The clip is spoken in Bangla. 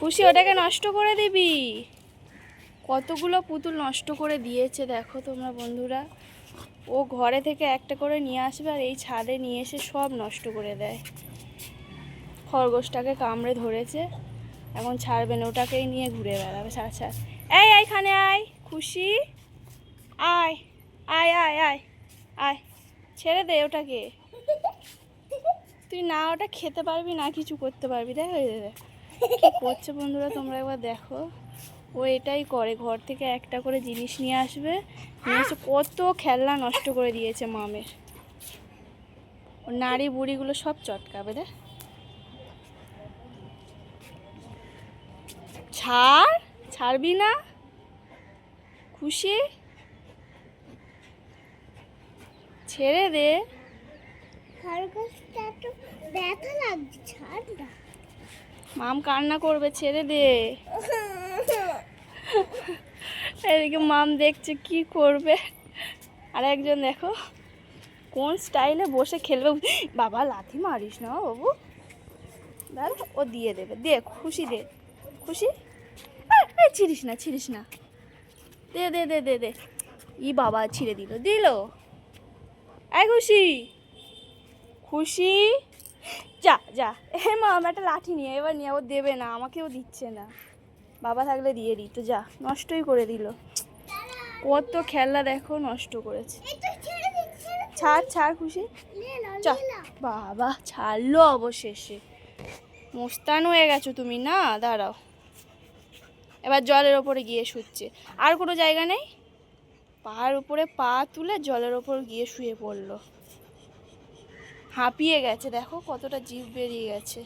খুশি, ওটাকে নষ্ট করে দিবি। কতগুলো পুতুল নষ্ট করে দিয়েছে, দেখো তোমরা বন্ধুরা। ও ঘরে থেকে একটা করে নিয়ে আসবে আর এই ছাদে নিয়ে এসে সব নষ্ট করে দেয়। খরগোশটাকে কামড়ে ধরেছে, এখন ছাড়বে না, ওটাকেই নিয়ে ঘুরে বেড়াবে, ছাড় ছাড়। এই এইখানে আয়, খুশি? আয় আয় আয় আয় আয়, ছেড়ে দে ওটাকে। তুই না, ওটা খেতে পারবি না, কিছু করতে পারবি, দেখ দেখ। কি করছে বন্ধুরা, তোমরা একবার দেখো। ও এটাই করে, ঘর থেকে একটা করে জিনিস নিয়ে আসবে। নিয়ে কত খেলনা নষ্ট করে দিয়েছে মামের। ও নাড়ি বুড়িগুলো সব চটকাবে, দেখ। ছাড়, ছাড়বি না। খুশি? ছেড়ে দে। খরগোশটা তো ব্যথা লাগছে ছাড় না মাম কান্না করবে, ছেড়ে দে। এদিকে মাম দেখছে কি করবে। আর একজন দেখো, কোন স্টাইলে বসে খেলবে। বাবা, লাথি মারিস না বাবু। দাঁড়া ও দিয়ে দেবে। দে, খুশি দে। খুশি? ছিড়িস না ছিড়িস না। দে দে দে দে দে। ই বাবা, ছিঁড়ে দিল। দিল? এই খুশি? খুশি? যা যা। এ মা আমার একটা লাঠি নিয়ে, এবার নিয়ে ও দেবে না, আমাকেও দিচ্ছে না। বাবা থাকলে দিয়ে দিত, যা, নষ্টই করে দিল। কত খেলনা দেখো, নষ্ট করেছে। ছাড় ছাড় খুশি। চা বাবা, ছাড়লো অবশেষে। মোস্তান হয়ে গেছো তুমি, না? দাঁড়াও। এবার জলের ওপরে গিয়ে শুচ্ছে। আর কোনো জায়গা নেই? পাহাড় উপরে পা তুলে জলের ওপর গিয়ে শুয়ে পড়ল। হাঁপিয়ে গেছে দেখো কতটা জিভ বেরিয়ে গেছে।